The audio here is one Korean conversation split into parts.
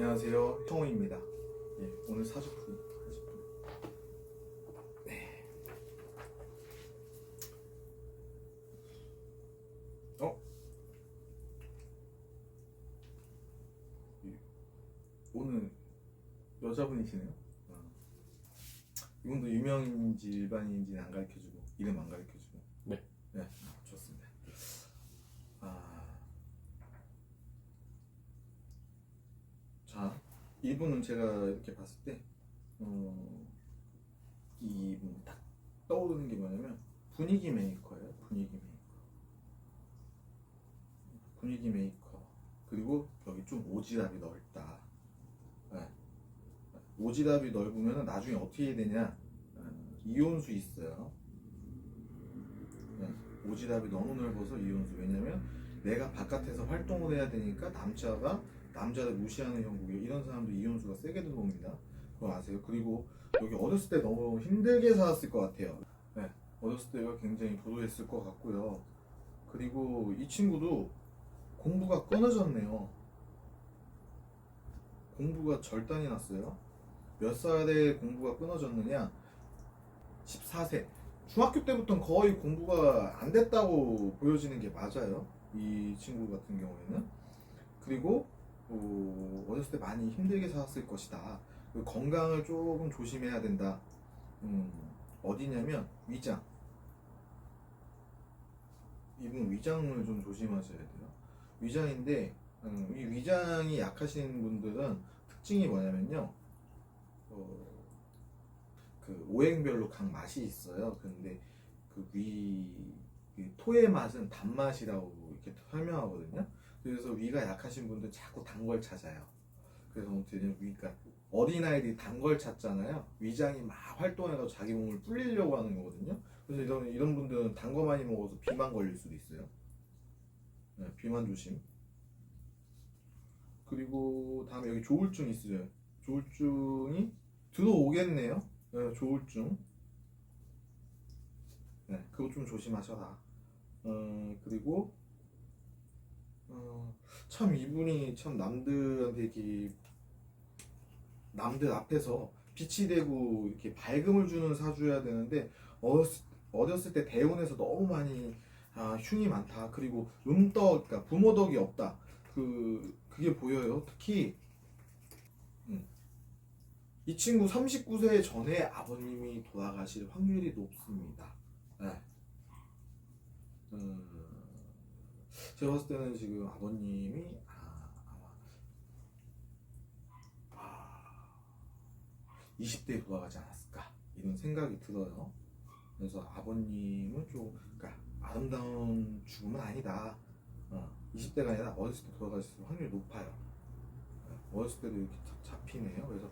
안녕하세요. 성우입니다. 예, 오늘 사주풀이 사주풀이. 네. 어? 이- 오늘 여자분이시네요. 어. 이분도 유명인지 일반인지는 안 가르쳐주고 이름 안 가르쳐주고. 네. 네, 좋습니다. 아. 자, 이분은 제가 이렇게 봤을 때, 어, 이분 딱 떠오르는 게 뭐냐면, 분위기 메이커예요, 분위기 메이커. 분위기 메이커. 그리고 여기 좀 오지랖이 넓다. 네. 오지랖이 넓으면 나중에 어떻게 되냐, 어, 이혼수 있어요. 네. 오지랖이 너무 넓어서 이혼수. 왜냐면 내가 바깥에서 활동을 해야 되니까 남자가 남자를 무시하는 형국이에요. 이런 사람도 이혼수가 세게 들어옵니다. 그거 아세요? 그리고 여기 어렸을 때 너무 힘들게 살았을 것 같아요. 네, 어렸을 때가 굉장히 부도했을 것 같고요. 그리고 이 친구도 공부가 끊어졌네요. 공부가 절단이 났어요. 몇 살에 공부가 끊어졌느냐? 14세. 중학교 때부터는 거의 공부가 안 됐다고 보여지는 게 맞아요. 이 친구 같은 경우에는. 그리고 어, 어렸을 때 많이 힘들게 살았을 것이다. 그리고 건강을 조금 조심해야 된다. 음, 어디냐면 위장. 이분 위장을 좀 조심하셔야 돼요. 위장인데 음, 이 위장이 약하신 분들은 특징이 뭐냐면요. 어, 그 오행별로 각 맛이 있어요. 근데 그 위 그 토의 맛은 단맛이라고 이렇게 설명하거든요. 그래서 위가 약하신 분들 자꾸 단 걸 찾아요. 그래서 어떻게 위가 어린아이들이 단 걸 찾잖아요. 위장이 막 활동해서 자기 몸을 불리려고 하는 거거든요. 그래서 이런, 이런 분들은 단 거 많이 먹어서 비만 걸릴 수도 있어요. 네, 비만 조심. 그리고 다음에 여기 조울증 있어요. 조울증이 들어오겠네요. 네, 조울증. 네, 그거 좀 조심하셔라. 어, 그리고 어, 참 이분이 참 남들한테 이렇게 남들 앞에서 빛이 되고 이렇게 밝음을 주는 사주여야 되는데 어렸을, 어렸을 때 대운에서 너무 많이 아, 흉이 많다. 그리고 음덕, 그러니까 부모덕이 없다. 그 그게 보여요. 특히 음. 이 친구 39세 전에 아버님이 돌아가실 확률이 높습니다. 네. 음, 제가 봤을 때는 지금 아버님이 아, 아마 아, 20대에 돌아가지 않았을까 이런 생각이 들어요. 그래서 아버님은 좀 그러니까 아름다운 죽음은 아니다. 어, 20대가 아니라 어렸을 때 돌아가실 확률이 높아요. 어, 어렸을 때도 이렇게 잡- 잡히네요. 그래서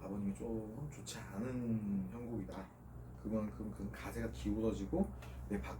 아버님이 좀 좋지 않은 형국이다. 그만큼 그 가세가 기울어지고 내 박,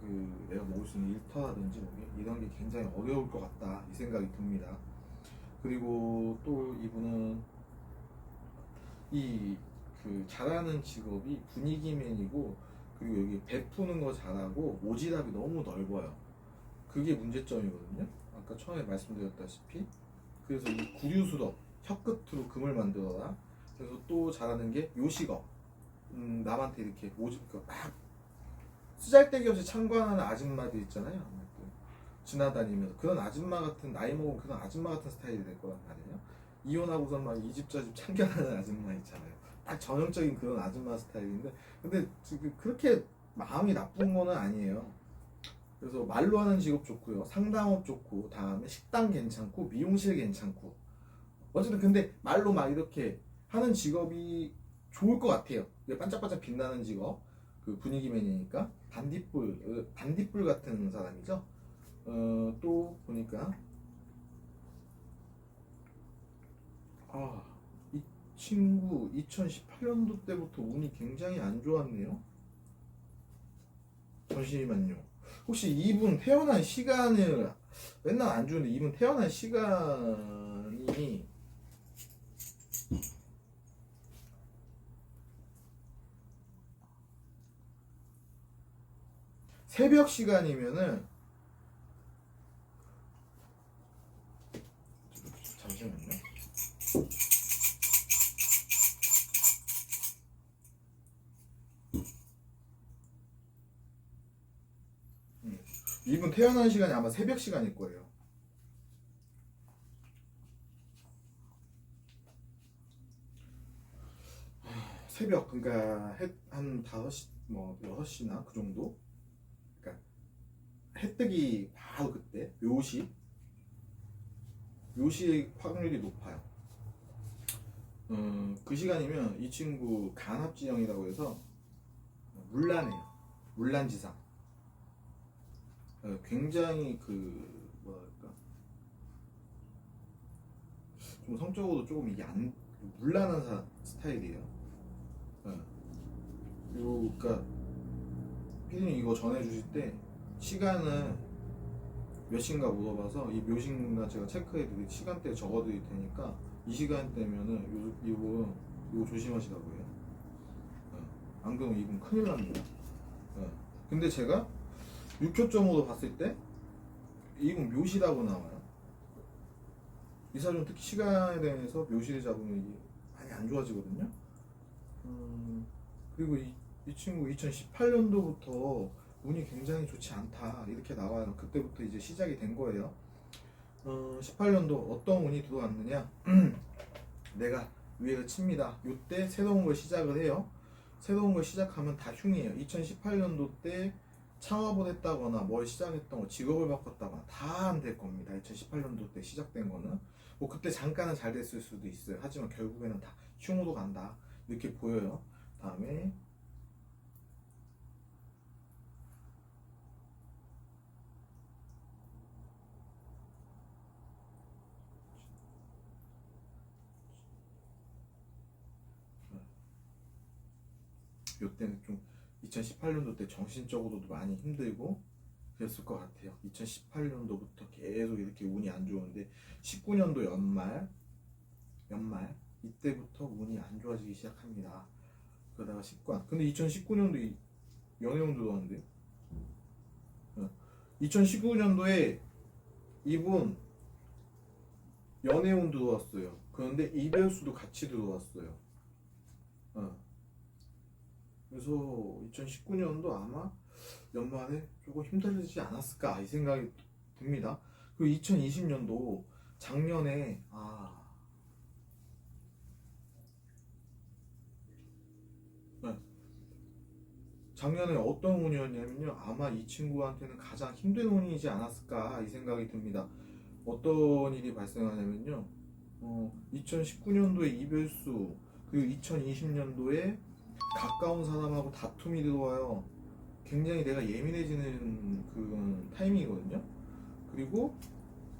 그 내가 먹을 수 있는 일터라든지 뭐 이런 게 굉장히 어려울 것 같다 이 생각이 듭니다. 그리고 또 이분은 이 그 잘하는 직업이 분위기맨이고 그리고 여기 베푸는 거 잘하고 오지랖이 너무 넓어요. 그게 문제점이거든요. 아까 처음에 말씀드렸다시피 그래서 이 구류수덕 혀끝으로 금을 만들어라. 그래서 또 잘하는 게 요식업. 음, 남한테 이렇게 오지 그러니까 막 쓰잘데기 없이 참관하는 아줌마들 있잖아요. 그 지나다니면서 그런 아줌마 같은 나이 먹은 그런 아줌마 같은 스타일이 될 거란 말이에요. 이혼하고서 막이 집 저 집 참견하는 아줌마 있잖아요. 딱 전형적인 그런 아줌마 스타일인데 근데 지금 그렇게 마음이 나쁜 거는 아니에요. 그래서 말로 하는 직업 좋고요. 상담업 좋고 다음에 식당 괜찮고 미용실 괜찮고 어쨌든 근데 말로 막 이렇게 하는 직업이 좋을 것 같아요. 반짝반짝 빛나는 직업. 그 분위기맨이니까 반딧불 어, 반딧불 같은 사람이죠. 어, 또 보니까 아, 이 친구 2018년도 때부터 운이 굉장히 안 좋았네요. 잠시만요. 혹시 이분 태어난 시간을 맨날 안 주는데 이분 태어난 시간 새벽 시간이면은 잠시만요. 음, 이분 태어난 시간이 아마 새벽 시간일 거예요. 새벽 그러니까 한 5시 뭐 6시나 그 정도 해 뜨기 바로 그때 묘시. 묘시 확률이 높아요. 음, 그 시간이면 이 친구 간합지형이라고 해서 물란해요. 물란지상. 어, 굉장히 그 뭐랄까. 좀 성적으로 조금 이게 안 물란한 사, 스타일이에요. 예. 그리고 그니까 피디님 이거 전해주실 때 시간은 몇 시인가 물어봐서 이 묘신가 제가 체크해 드릴 시간대 적어 드릴 테니까 이 시간대면은 요, 이분 이거 조심하시라고 해요 예. 안 그러면 이분 큰일 납니다 예. 근데 제가 6초점으로 봤을 때 이분 묘시라고 나와요 이 사람 특히 시간에 대해서 묘시를 잡으면 이게 많이 안 좋아지거든요 음, 그리고 이, 이 친구 2018년도부터 운이 굉장히 좋지 않다 이렇게 나와요. 그때부터 이제 시작이 된 거예요. 어, 18년도 어떤 운이 들어왔느냐? 내가 위에를 칩니다. 이때 새로운 걸 시작을 해요. 새로운 걸 시작하면 다 흉이에요. 2018년도 때 창업을 했다거나 뭘 시작했던 거, 직업을 바꿨다거나 다 안 될 겁니다. 2018년도 때 시작된 거는 뭐 그때 잠깐은 잘 됐을 수도 있어요. 하지만 결국에는 다 흉으로 간다. 이렇게 보여요. 다음에 요때는 좀 2018년도 때 정신적으로도 많이 힘들고 그랬을 것 같아요. 2018년도부터 계속 이렇게 운이 안 좋은데 19년도 연말 연말 이때부터 운이 안 좋아지기 시작합니다. 그러다가 19년. 근데 2019년도 이 연애운 들어왔는데 2019년도에 이분 연애운 들어왔어요. 그런데 이별수도 같이 들어왔어요. 어. 그래서 2019년도 아마 연말에 조금 힘들지 않았을까 이 생각이 듭니다. 그리고 2020년도 작년에 아 네. 작년에 어떤 운이었냐면요 아마 이 친구한테는 가장 힘든 운이지 않았을까 이 생각이 듭니다. 어떤 일이 발생하냐면요 어, 2019년도에 이별수 그리고 2020년도에 가까운 사람하고 다툼이 들어와요. 굉장히 내가 예민해지는 그 타이밍이거든요. 그리고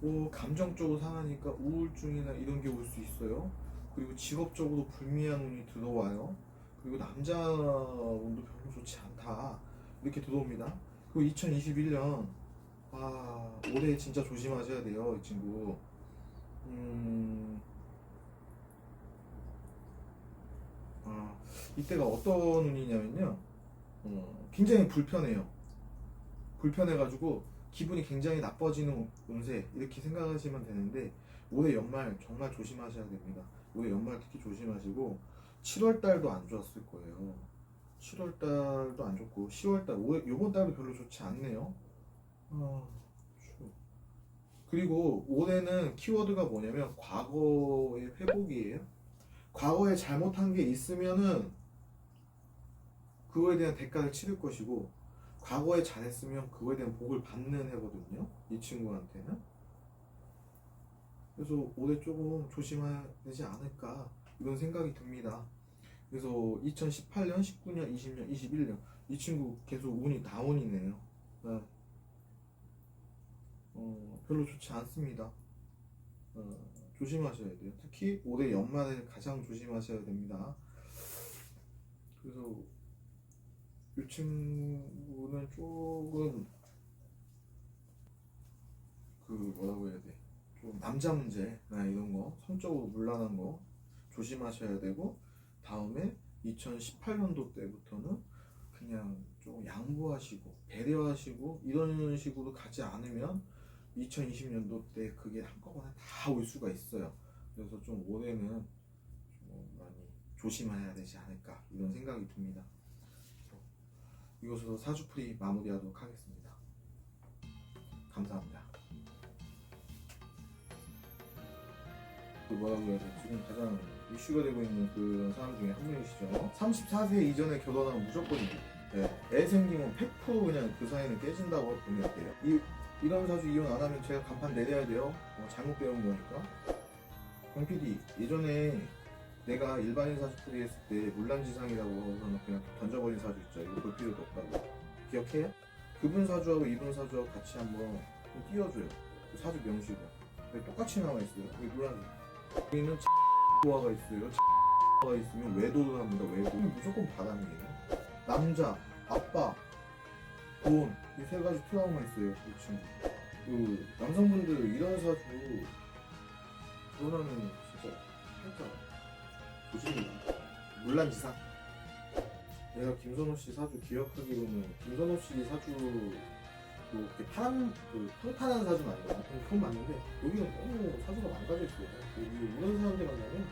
뭐 감정적으로 상하니까 우울증이나 이런 게 올 수 있어요. 그리고 직업적으로 불미한 운이 들어와요. 그리고 남자 운도 별로 좋지 않다. 이렇게 들어옵니다. 그리고 2021년 아 올해 진짜 조심하셔야 돼요, 이 친구. 음. 아, 이때가 어떤 운이냐면요. 어, 굉장히 불편해요. 불편해가지고 기분이 굉장히 나빠지는 운세 이렇게 생각하시면 되는데 올해 연말 정말 조심하셔야 됩니다. 올해 연말 특히 조심하시고 7월 달도 안 좋았을 거예요. 7월 달도 안 좋고 10월 달, 올해 이번 달도 별로 좋지 않네요. 아. 그리고 올해는 키워드가 뭐냐면 과거의 회복이에요. 과거에 잘못한 게 있으면은 그거에 대한 대가를 치를 것이고 과거에 잘했으면 그거에 대한 복을 받는 해거든요 이 친구한테는 그래서 올해 조금 조심해야 되지 않을까 이런 생각이 듭니다 그래서 2018년, 19년, 20년, 21년 이 친구 계속 운이 다운이네요 네. 어, 별로 좋지 않습니다 어, 조심하셔야 돼요. 특히 올해 연말에 가장 조심하셔야 됩니다. 그래서 이 친구는 조금 그 뭐라고 해야 돼? 좀 남자 문제 나 이런 거 성적으로 문란한 거 조심하셔야 되고 다음에 2018년도 때부터는 그냥 좀 양보하시고 배려하시고 이런 식으로 가지 않으면 2020년도 때 그게 한꺼번에 다 올 수가 있어요. 그래서 좀 올해는 좀 많이 조심해야 되지 않을까 이런 생각이 듭니다. 이것으로 사주풀이 마무리하도록 하겠습니다. 감사합니다. 그 뭐라고 해야 돼? 지금 가장 이슈가 되고 있는 그런 사람 중에 한 명이시죠. 34세 이전에 결혼하면 무조건이고, 네. 애 생기면 100% 그냥 그 사이는 깨진다고 보면 돼요. 이, 이런 사주 이혼 안 하면 제가 간판 내려야 돼요. 어, 잘못 배운 거니까. 강 PD, 예전에 내가 일반인 사주 풀이했을 때 물란지상이라고 해서 그냥 던져버린 사주 있죠. 이거 볼 필요도 없다고. 기억해요? 그분 사주하고 이분 사주하고 같이 한번 좀 띄워줘요. 그 사주. 근데 똑같이 나와 있어요. 여기 물란지. 여기는 와가 있어요. 가 있으면 외도를 합니다. 외도. 무조건 바람이에요. 남자, 아빠, 돈. 이 세 가지 트라우마 있어요. 이 친구. 그 남성분들 이런 사주 결혼하면 진짜 살짝 조심입니다. 물란지상. 내가 김선호 씨 사주 기억하기로는 김선호 씨 사주 뭐 이렇게 파란 그 평탄한 사주는 아니거든요. 그건 맞는데 여기는 너무 사주가 망가져 있어요. 여기 이런 사람들 만나면